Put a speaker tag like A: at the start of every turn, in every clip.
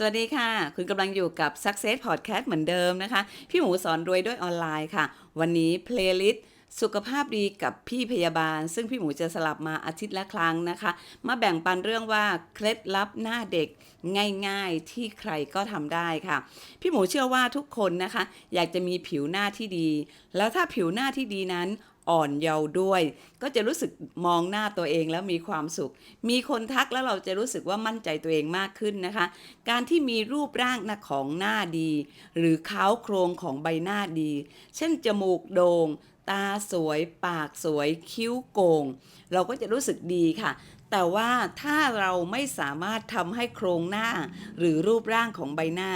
A: สวัสดีค่ะ คุณกำลังอยู่กับ Success Podcast เหมือนเดิมนะคะ พี่หมูสอนรวยด้วยออนไลน์ค่ะ วันนี้เพลย์ลิสต์สุขภาพดีกับพี่พยาบาล ซึ่งพี่หมูจะสลับมาอาทิตย์ละครั้งนะคะ มาแบ่งปันเรื่องว่าเคล็ดลับหน้าเด็กง่ายๆที่ใครก็ทำได้ค่ะ พี่หมูเชื่อว่าทุกคนนะคะ อยากจะมีผิวหน้าที่ดี แล้วถ้าผิวหน้าที่ดีนั้น อ่อนเยาว์ด้วย ก็จะรู้สึกมองหน้าตัวเองแล้วมีความสุข มีคนทักแล้วเราจะรู้สึกว่ามั่นใจตัวเองมากขึ้นนะคะ การที่มีรูปร่างนะของหน้าดี หรือเค้าโครงของใบหน้าดี เช่นจมูกโดง่งตาสวย ปากสวย คิ้วโกง่งเราก็จะรู้สึกดีค่ะ แต่ว่าถ้าเราไม่สามารถทำให้โครงหน้า หรือรูปร่างของใบหน้า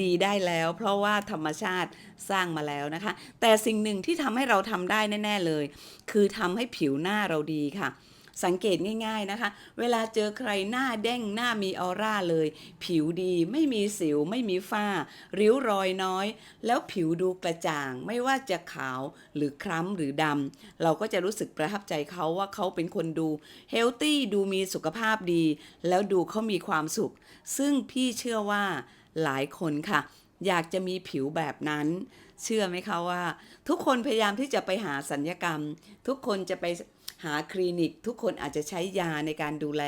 A: ดีได้แล้ว เพราะว่าธรรมชาติสร้างมาแล้วนะคะ แต่สิ่งหนึ่งที่ทำให้เราทำได้แน่ ๆเลย คือทำให้ผิวหน้าเราดีค่ะ สังเกตง่าย ๆนะคะ เวลาเจอใครหน้าเด้งหน้ามีออร่าเลย ผิวดีไม่มีสิวไม่มีฝ้า ริ้วรอยน้อย แล้วผิวดูกระจ่างไม่ว่าจะขาวหรือคล้ำหรือดำเราก็จะรู้สึกประทับใจเขาว่าเขาเป็นคนดูเฮลตี้ดูมีสุขภาพดี แล้วดูเขามีความสุข ซึ่งพี่เชื่อว่าหลายคนค่ะ อยากจะมีผิวแบบนั้น เชื่อไหมคะว่า ทุกคนพยายามที่จะไปหาสัญญกรรม ทุกคนจะไป หาคลินิกทุกคนอาจจะใช้ยาในการดูแล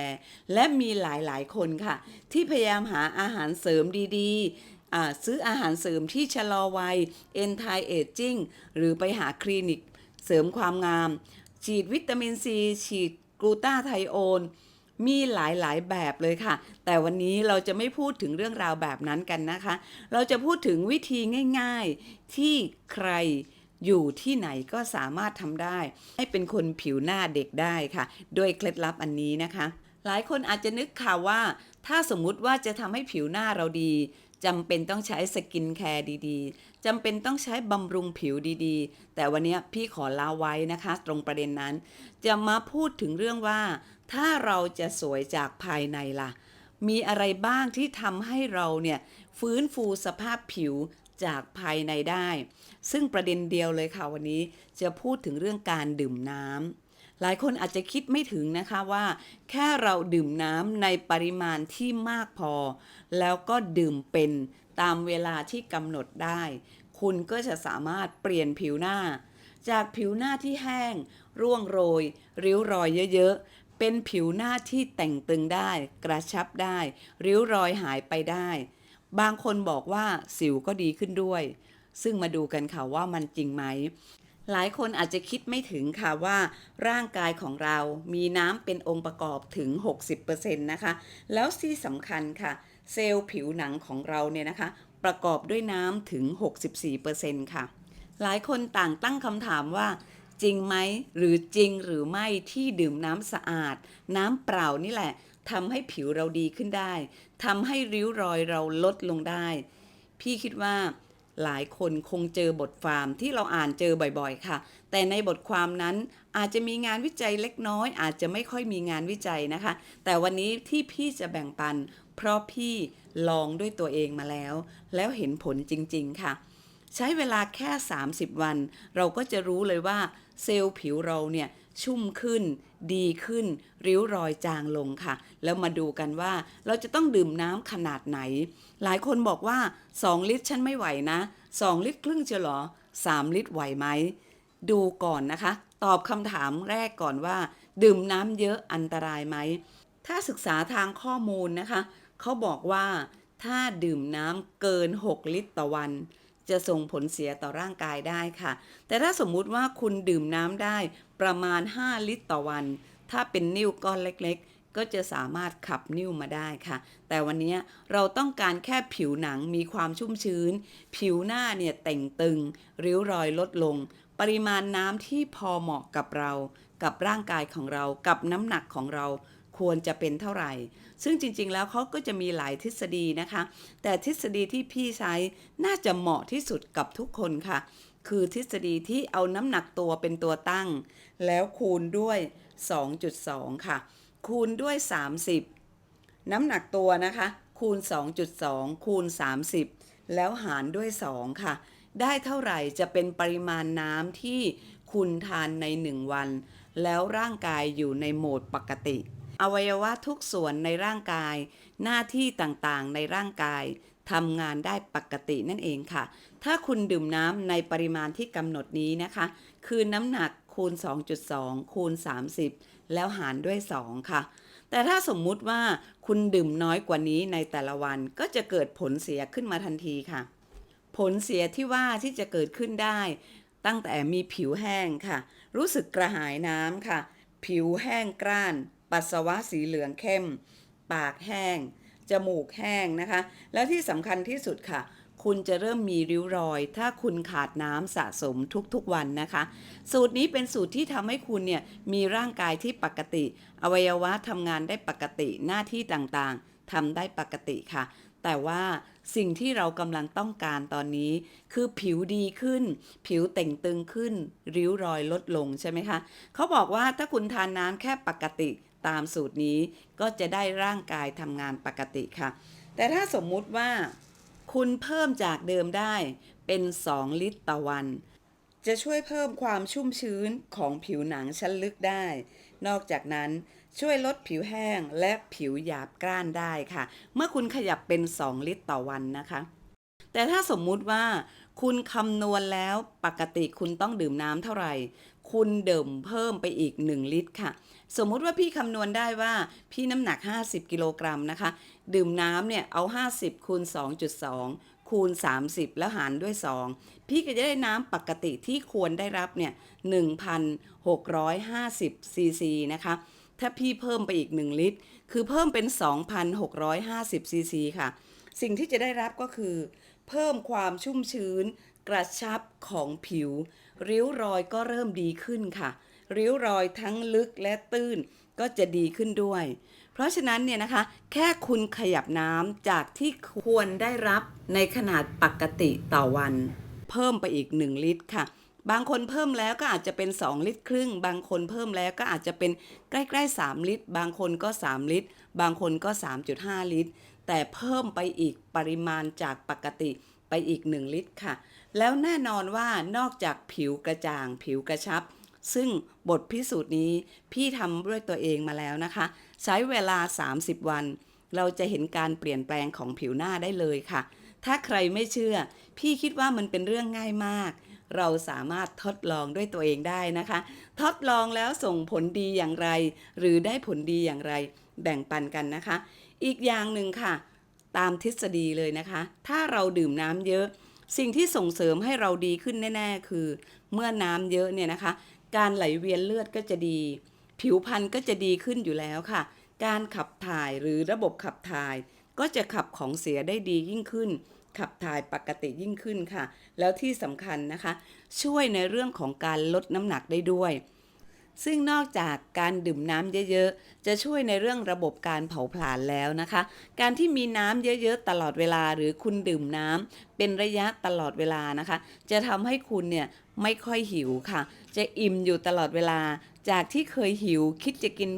A: และมีหลาย ๆ คนค่ะ ที่พยายามหาอาหารเสริมดีๆ ซื้ออาหารเสริมที่ชะลอวัย anti aging หรือไปหาคลินิกเสริมความงาม ฉีดวิตามินซี ฉีดกลูตาไทโอนมีหลายๆ แบบเลยค่ะ แต่วันนี้เราจะไม่พูดถึงเรื่องราวแบบนั้นกันนะคะ เราจะพูดถึงวิธีง่าย ๆ ที่ใคร อยู่ที่ไหนก็สามารถทำได้ ให้เป็นคนผิวหน้าเด็กได้ค่ะ ด้วยเคล็ดลับอันนี้นะคะ หลายคนอาจจะนึกค่ะว่า ถ้าสมมุติว่าจะทำให้ผิวหน้าเราดีจำเป็นต้องใช้สกินแคร์ดีๆ จำเป็นต้องใช้บำรุงผิวดีๆ แต่วันนี้พี่ขอลาไว้นะคะ ตรงประเด็นนั้น จะมาพูดถึงเรื่องว่า ถ้าเราจะสวยจากภายในล่ะ มีอะไรบ้างที่ทำให้เราเนี่ย ฟื้นฟูสภาพผิว จากภายในได้ ซึ่งประเด็นเดียวเลยค่ะวันนี้จะพูดถึงเรื่องการดื่มน้ำหลายคนอาจจะคิดไม่ถึงนะคะว่า แค่เราดื่มน้ำในปริมาณที่มากพอ แล้วก็ดื่มเป็นตามเวลาที่กำหนดได้ คุณก็จะสามารถเปลี่ยนผิวหน้า จากผิวหน้าที่แห้ง ร่วงโรย ริ้วรอยเยอะๆ เป็นผิวหน้าที่แต่งตึงได้ กระชับได้ ริ้วรอยหายไปได้ บางคนบอกว่าสิวก็ดีขึ้นด้วย ซึ่งมาดูกันค่ะว่ามันจริงไหม หลายคนอาจจะคิดไม่ถึงค่ะว่าร่างกายของเรามีน้ำเป็นองค์ประกอบถึง 60%นะคะ แล้วที่สำคัญค่ะ เซลล์ผิวหนังของเราเนี่ยนะคะ ประกอบด้วยน้ำถึง 64%ค่ะ หลายคนต่างตั้งคำถามว่าจริงไหมหรือจริงหรือไม่ที่ดื่มน้ำสะอาด น้ำเปล่านี่แหละ ทำให้ผิวเราดีขึ้นได้ทำให้ริ้วรอยเราลดลงได้ พี่คิดว่าหลายคนคงเจอบทความที่เราอ่านเจอบ่อยๆ ค่ะ แต่ในบทความนั้นอาจจะมีงานวิจัยเล็กน้อย อาจจะไม่ค่อยมีงานวิจัยนะคะ แต่วันนี้ที่พี่จะแบ่งปัน เพราะพี่ลองด้วยตัวเองมาแล้ว แล้วเห็นผลจริง ๆ ค่ะ ใช้เวลาแค่ 30 วัน เราก็จะรู้เลยว่าเซลล์ผิวเราเนี่ย ชุ่มขึ้น ดีขึ้น ริ้วรอยจางลงค่ะ แล้วมาดูกันว่าเราจะต้องดื่มน้ำขนาดไหน หลายคนบอกว่า 2 ลิตรฉันไม่ไหวนะ 2 ลิตรครึ่งจะเหรอ 3 ลิตรไหวไหม ดูก่อนนะคะ ตอบคำถามแรกก่อนว่า ดื่มน้ำเยอะอันตรายไหม ถ้าศึกษาทางข้อมูลนะคะ เขาบอกว่าถ้าดื่มน้ำเกิน 6 ลิตรต่อวัน จะส่งผลเสียต่อร่างกายได้ค่ะ แต่ถ้าสมมุติว่าคุณดื่มน้ำได้ประมาณ 5 ลิตรต่อวัน ถ้าเป็นนิ่วก้อนเล็กๆ ก็จะสามารถขับนิ่วมาได้ค่ะ แต่วันนี้เราต้องการแค่ผิวหนังมีความชุ่มชื้น ผิวหน้าเนี่ยแต่งตึง ริ้วรอยลดลง ปริมาณน้ำที่พอเหมาะกับเรา กับร่างกายของเรา กับน้ำหนักของเรา ควรจะเป็นเท่าไหร่ ซึ่งจริงๆ แล้วเขาก็จะมีหลายทฤษฎีนะคะ แต่ทฤษฎีที่พี่ใช้น่าจะเหมาะที่สุดกับทุกคนค่ะ คือทฤษฎีที่เอาน้ำหนักตัวเป็นตัวตั้ง แล้วคูณด้วย 2.2 ค่ะ คูณด้วย 30 น้ำหนักตัวนะคะ คูณ 2.2 คูณ 30 แล้วหารด้วย 2 ค่ะ ได้เท่าไหร่จะเป็นปริมาณน้ำที่คุณทานใน 1 วัน แล้วร่างกายอยู่ในโหมดปกติ อวัยวะทุกส่วนในร่างกาย หน้าที่ต่างๆในร่างกายทำงานได้ปกตินั่นเองค่ะ ถ้าคุณดื่มน้ำในปริมาณที่กำหนดนี้นะคะ คือน้ำหนักคูณ 2.2 คูณ 30 แล้วหารด้วย 2 ค่ะ แต่ถ้าสมมุติว่าคุณดื่มน้อยกว่านี้ในแต่ละวันก็จะเกิดผลเสียขึ้นมาทันทีค่ะ ผลเสียที่ว่าที่จะเกิดขึ้นได้ ตั้งแต่มีผิวแห้งค่ะ รู้สึกกระหายน้ำค่ะ ผิวแห้งกร้าน ปัสสาวะสีเหลืองเข้ม ปากแห้ง จมูกแห้งนะคะ และที่สำคัญที่สุดค่ะ คุณจะเริ่มมีริ้วรอย ถ้าคุณขาดน้ำสะสมทุกๆวันนะคะ สูตรนี้เป็นสูตรที่ทำให้คุณเนี่ยมีร่างกายที่ปกติ อวัยวะทำงานได้ปกติหน้าที่ต่างๆทำได้ปกติค่ะแต่ว่าสิ่งที่เรากำลังต้องการตอนนี้ คือผิวดีขึ้น ผิวเต่งตึงขึ้น ริ้วรอยลดลงใช่ไหมคะ เขาบอกว่าถ้าคุณทานน้ำแค่ปกติ ตามสูตรนี้ก็จะได้ร่างกายทำงานปกติค่ะ แต่ถ้าสมมุติว่า คุณเพิ่มจากเดิมได้เป็น 2 ลิตรต่อวัน จะช่วยเพิ่มความชุ่มชื้นของผิวหนังชั้นลึกได้ นอกจากนั้นช่วยลดผิวแห้งและผิวหยาบกร้านได้ค่ะ เมื่อคุณขยับเป็น 2 ลิตรต่อวันนะคะ แต่ถ้าสมมุติว่าคุณคำนวณแล้วปกติคุณต้องดื่มน้ำเท่าไหร่ คุณเดื่มเพิ่มไปอีก 1 ลิตรค่ะ สมมุติว่าพี่คำนวณได้ว่าพี่น้ำหนัก 50 กิโลกรัมนะคะ ดื่มน้ำเนี่ยเอา 50 คูณ 2.2 คูณ 30 แล้วหารด้วย 2 พี่ก็จะได้น้ำปกติที่ควรได้รับเนี่ย 1,650 ซีซีนะคะ ถ้าพี่เพิ่มไปอีก 1 ลิตร คือเพิ่มเป็น 2,650 ซีซีค่ะ สิ่งที่จะได้รับก็คือ เพิ่มความชุ่มชื้น กระชับของผิว ริ้วรอยก็เริ่มดีขึ้นค่ะ ริ้วรอยทั้งลึกและตื้นก็จะดีขึ้นด้วย เพราะฉะนั้นเนี่ยนะคะ แค่คุณขยับน้ำจากที่ควรได้รับในขนาดปกติต่อวัน เพิ่มไปอีก 1 ลิตรค่ะ บางคนเพิ่มแล้วก็อาจจะเป็น 2 ลิตรครึ่ง บางคนเพิ่มแล้วก็อาจจะเป็นใกล้ๆ 3 ลิตร บางคนก็ 3 ลิตร บางคนก็ 3.5 ลิตร แต่เพิ่มไปอีกปริมาณจากปกติไปอีก 1 ลิตรค่ะ แล้วแน่นอนว่านอกจากผิวกระจ่าง ผิวกระชับ ซึ่งบทพิสูจน์นี้พี่ทำด้วยตัวเองมาแล้วนะคะ ใช้เวลา 30 วัน เราจะเห็นการเปลี่ยนแปลงของผิวหน้าได้เลยค่ะ ถ้าใครไม่เชื่อ พี่คิดว่ามันเป็นเรื่องง่ายมาก เราสามารถทดลองด้วยตัวเองได้นะคะ ทดลองแล้วส่งผลดีอย่างไร หรือได้ผลดีอย่างไร แบ่งปันกันนะคะ อีกอย่างหนึ่งค่ะ ตามทฤษฎีเลยนะคะ ถ้าเราดื่มน้ำเยอะ สิ่งที่ส่งเสริมให้เราดีขึ้นแน่ ๆ คือ เมื่อน้ำเยอะเนี่ยนะคะ การไหลเวียนเลือดก็จะดี ผิวพรรณก็จะดีขึ้นอยู่แล้วค่ะ การขับถ่ายหรือระบบขับถ่าย ก็จะขับของเสียได้ดียิ่งขึ้น ขับถ่ายปกติยิ่งขึ้นค่ะ แล้วที่สำคัญนะคะ ช่วยในเรื่องของการลดน้ำหนักได้ด้วย ซึ่งนอกจากการดื่มน้ำเยอะๆ จะช่วยในเรื่องระบบการเผาผลาญแล้วนะคะ การที่มีน้ำเยอะๆ ตลอดเวลาหรือคุณดื่มน้ำเป็นระยะตลอดเวลานะคะ จะทำให้คุณเนี่ยไม่ค่อยหิวค่ะ จะอิ่มอยู่ตลอดเวลา จากที่เคยหิว คิดจะกิน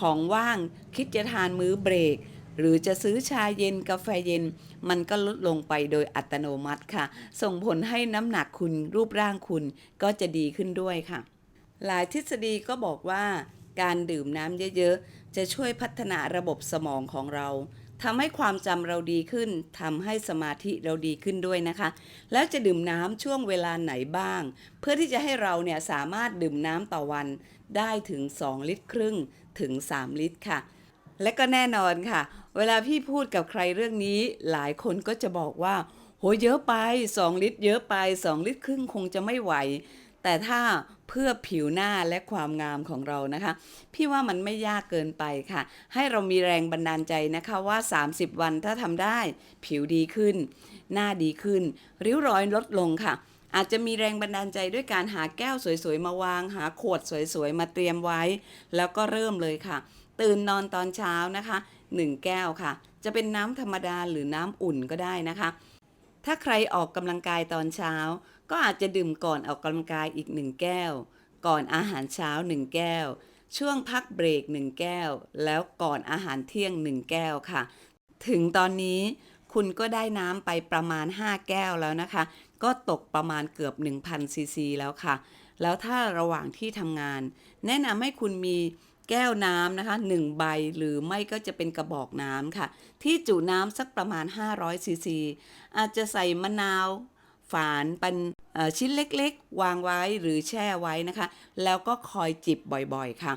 A: ของว่าง คิดจะทานมื้อเบรกหรือจะซื้อชาเย็นกาแฟเย็น มันก็ลดลงไปโดยอัตโนมัติค่ะ ส่งผลให้น้ำหนักคุณรูปร่างคุณก็จะดีขึ้นด้วยค่ะ หลายทฤษฎีก็บอกว่า การดื่มน้ำเยอะๆ จะช่วยพัฒนาระบบสมองของเราทำให้ความจำเราดีขึ้นทำให้สมาธิเราดีขึ้นด้วยนะคะ แล้วจะดื่มน้ำช่วงเวลาไหนบ้าง เพื่อที่จะให้เราเนี่ยสามารถดื่มน้ำต่อวันได้ถึง 2 ลิตรครึ่งถึง 3 ลิตรค่ะ และก็แน่นอนค่ะ เวลาพี่พูดกับใครเรื่องนี้ หลายคนก็จะบอกว่า โหเยอะไป 2 ลิตร เยอะไป 2 ลิตรครึ่งคงจะไม่ไหว แต่ถ้า เพื่อผิวหน้าและความงามของเรานะคะ พี่ว่ามันไม่ยากเกินไปค่ะ ให้เรามีแรงบันดาลใจนะคะว่า 30 วันถ้าทำได้ ผิวดีขึ้น หน้าดีขึ้น ริ้วรอยลดลงค่ะ อาจจะมีแรงบันดาลใจด้วยการหาแก้วสวยๆ มาวาง หาขวดสวยๆ มาเตรียมไว้ แล้วก็เริ่มเลยค่ะ ตื่นนอนตอนเช้านะคะ 1 แก้วค่ะ จะเป็นน้ำธรรมดาหรือน้ำอุ่นก็ได้นะคะ ถ้าใครออกกำลังกายตอนเช้า ก็อาจจะดื่มก่อนออกกำลังกายอีก1แก้ว ก่อนอาหารเช้า1แก้ว ช่วงพักเบรก1แก้ว แล้วก่อนอาหารเที่ยง1แก้วค่ะ ถึงตอนนี้คุณก็ได้น้ำไปประมาณ 5 แก้วแล้วนะคะ ก็ตกประมาณเกือบ 1,000ซีซีแล้วค่ะ แล้วถ้าระหว่างที่ทำงาน แนะนำให้คุณมี แก้วน้ำนะคะ1ใบหรือไม่ก็จะเป็นกระบอกน้ำค่ะ ที่จุน้ำสักประมาณ 500ซีซีอาจจะใส่มะนาว ฝานเป็นชิ้นเล็กๆ วางไว้หรือแช่ไว้นะคะ แล้วก็คอยจิบบ่อยๆค่ะ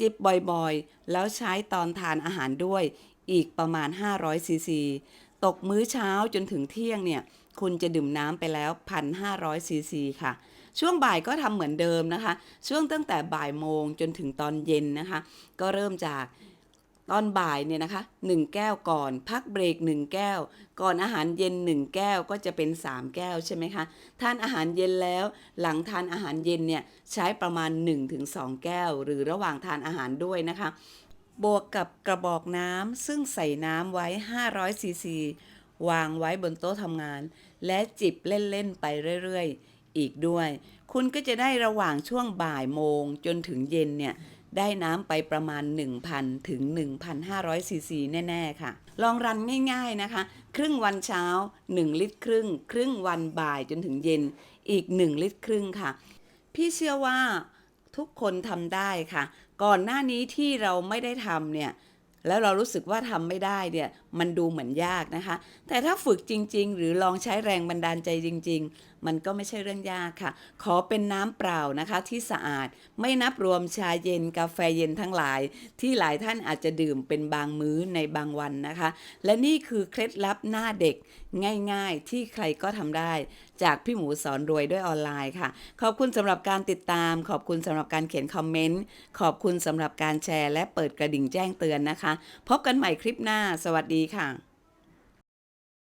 A: จิบบ่อยๆ แล้วใช้ตอนทานอาหารด้วยอีกประมาณ 500ซีซีตกมื้อเช้าจนถึงเที่ยงเนี่ย คุณจะดื่มน้ำไปแล้ว 1,500ซีซีค่ะ ช่วงบ่ายก็ทำเหมือนเดิมนะคะ ช่วงตั้งแต่บ่ายโมงจนถึงตอนเย็นนะคะ ก็เริ่มจากตอนบ่ายเนี่ยนะคะ 1 แก้วก่อนพักเบรก 1 แก้ว ก่อนอาหารเย็น 1 แก้วก็จะเป็น 3 แก้วใช่ไหมคะทานอาหารเย็นแล้ว หลังทานอาหารเย็นเนี่ยใช้ประมาณ 1-2 แก้ว หรือระหว่างทานอาหารด้วยนะคะ บวกกับกระบอกน้ำซึ่งใส่น้ำไว้500ซีซี วางไว้บนโต๊ะทำงาน และจิบเล่น ๆ ไปเรื่อย ๆ อีกด้วย คุณก็จะได้ระหว่างช่วงบ่ายโมงจนถึงเย็นเนี่ยได้น้ำไปประมาณ 1,000 ถึง 1,500 ซีซีแน่ ๆ ค่ะ ลองรันง่ายๆนะคะ ครึ่งวันเช้า 1 ลิตรครึ่ง ครึ่งวันบ่ายจนถึงเย็นอีก 1 ลิตรครึ่งค่ะ พี่เชื่อว่าทุกคนทำได้ค่ะ ก่อนหน้านี้ที่เราไม่ได้ทำเนี่ย แล้วเรารู้สึกว่าทำไม่ได้เนี่ย มันดูเหมือนยากนะคะ แต่ถ้าฝึกจริง ๆ หรือลองใช้แรงบันดาลใจจริง ๆ มันก็ไม่ใช่เรื่องยากค่ะ ขอเป็นน้ำเปล่านะคะที่สะอาด ไม่นับรวมชาเย็นกาแฟเย็นทั้งหลาย ที่หลายท่านอาจจะดื่มเป็นบางมื้อในบางวันนะคะ และนี่คือเคล็ดลับหน้าเด็กง่ายๆ ที่ใครก็ทำได้ จากพี่หมูสอนรวยด้วยออนไลน์ค่ะ ขอบคุณสำหรับการติดตาม ขอบคุณสำหรับการเขียนคอมเมนต์ ขอบคุณสำหรับการแชร์ และเปิดกระดิ่งแจ้งเตือนนะคะ พบกันใหม่คลิปหน้า สวัสดีค่ะ